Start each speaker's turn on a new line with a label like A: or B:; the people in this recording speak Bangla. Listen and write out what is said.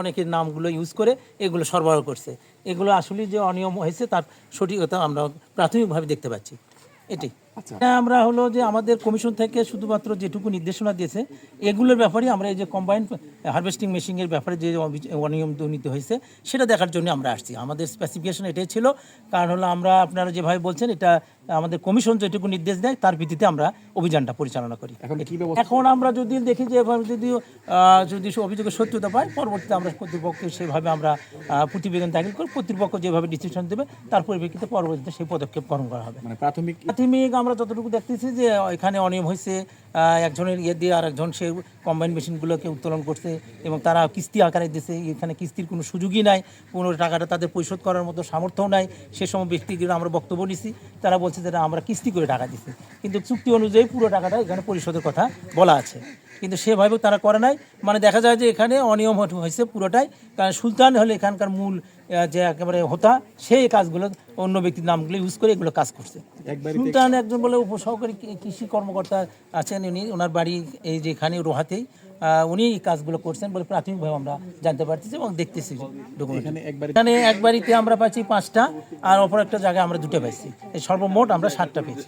A: অনেকের নামগুলো ইউজ করে এগুলো সরবরাহ করছে। এগুলো আসলে যে অনিয়ম হয়েছে তার সঠিকতা আমরা প্রাথমিকভাবে দেখতে পাচ্ছি। এটি আমরা হলো যে আমাদের কমিশন থেকে শুধুমাত্র যেটুকু নির্দেশনা দিয়েছে এগুলোর ব্যাপারে আমরা এই যে কম্বাইন্ড হারভেস্টিং মেশিনের ব্যাপারে যে অনিয়ম দুর্নীতি হয়েছে সেটা দেখার জন্য আমরা আসছি। আমাদের স্পেসিফিকেশন এটাই ছিল কারণ হলো আমরা আপনারা যেভাবে বলছেন এটা আমাদের কমিশন যেটুকু নির্দেশ দেয় তার ভিত্তিতে আমরা অভিযানটা পরিচালনা করি।
B: এখন
A: আমরা যদি দেখি যে এভাবে যদি যদি অভিযোগের সত্যতা পাই পরবর্তীতে আমরা কর্তৃপক্ষকে সেভাবে আমরা প্রতিবেদন দাখিল করি কর্তৃপক্ষ যেভাবে ডিসিশন দেবে তার পরিপ্রেক্ষিতে পরবর্তীতে সেই পদক্ষেপ গ্রহণ করা হবে।
B: মানে প্রাথমিক
A: প্রাথমিক আমরা যতটুকু দেখতেছি যে এখানে অনিয়ম হয়েছে একজনের ইয়ে দিয়ে আর একজন সে কম্বাইন মেশিনগুলোকে উত্তোলন করছে এবং তারা কিস্তি আকারে দিছে। এখানে কিস্তির কোনো সুযোগই নাই কোনো টাকাটা তাদের পরিশোধ করার মতো সামর্থ্যও নাই। সে সময় ব্যক্তিগুলো আমরা বক্তব্য নিছি তারা বলছে যে আমরা কিস্তি করে টাকা দিছি। কিন্তু চুক্তি অনুযায়ী পুরো টাকাটা এখানে পরিশোধের কথা বলা আছে। কিন্তু সেভাবে তারা করে নাই। মানে দেখা যায় যে এখানে অনিয়ম হয়েছে পুরোটাই। কারণ সুলতান হলে এখানকার মূল যে একেবারে হোতা সেই কাজগুলো অন্য ব্যক্তির নামগুলো ইউজ করে এগুলো কাজ করছে। সুলতান একজন বলে উপসহকারী কৃষি কর্মকর্তা আছেন উনি ওনার বাড়ি এই যেখানে রোহাতেই আহ, উনি এই কাজগুলো করছেন বলে প্রাথমিকভাবে আমরা জানতে পারতেছি এবং দেখতেছি
B: এখানে
A: এখানে এক বাড়িতে আমরা পাচ্ছি পাঁচটা আর অপর একটা জায়গায় আমরা দুটো পাইছি। এই সর্বমোট আমরা সাতটা পেয়েছি।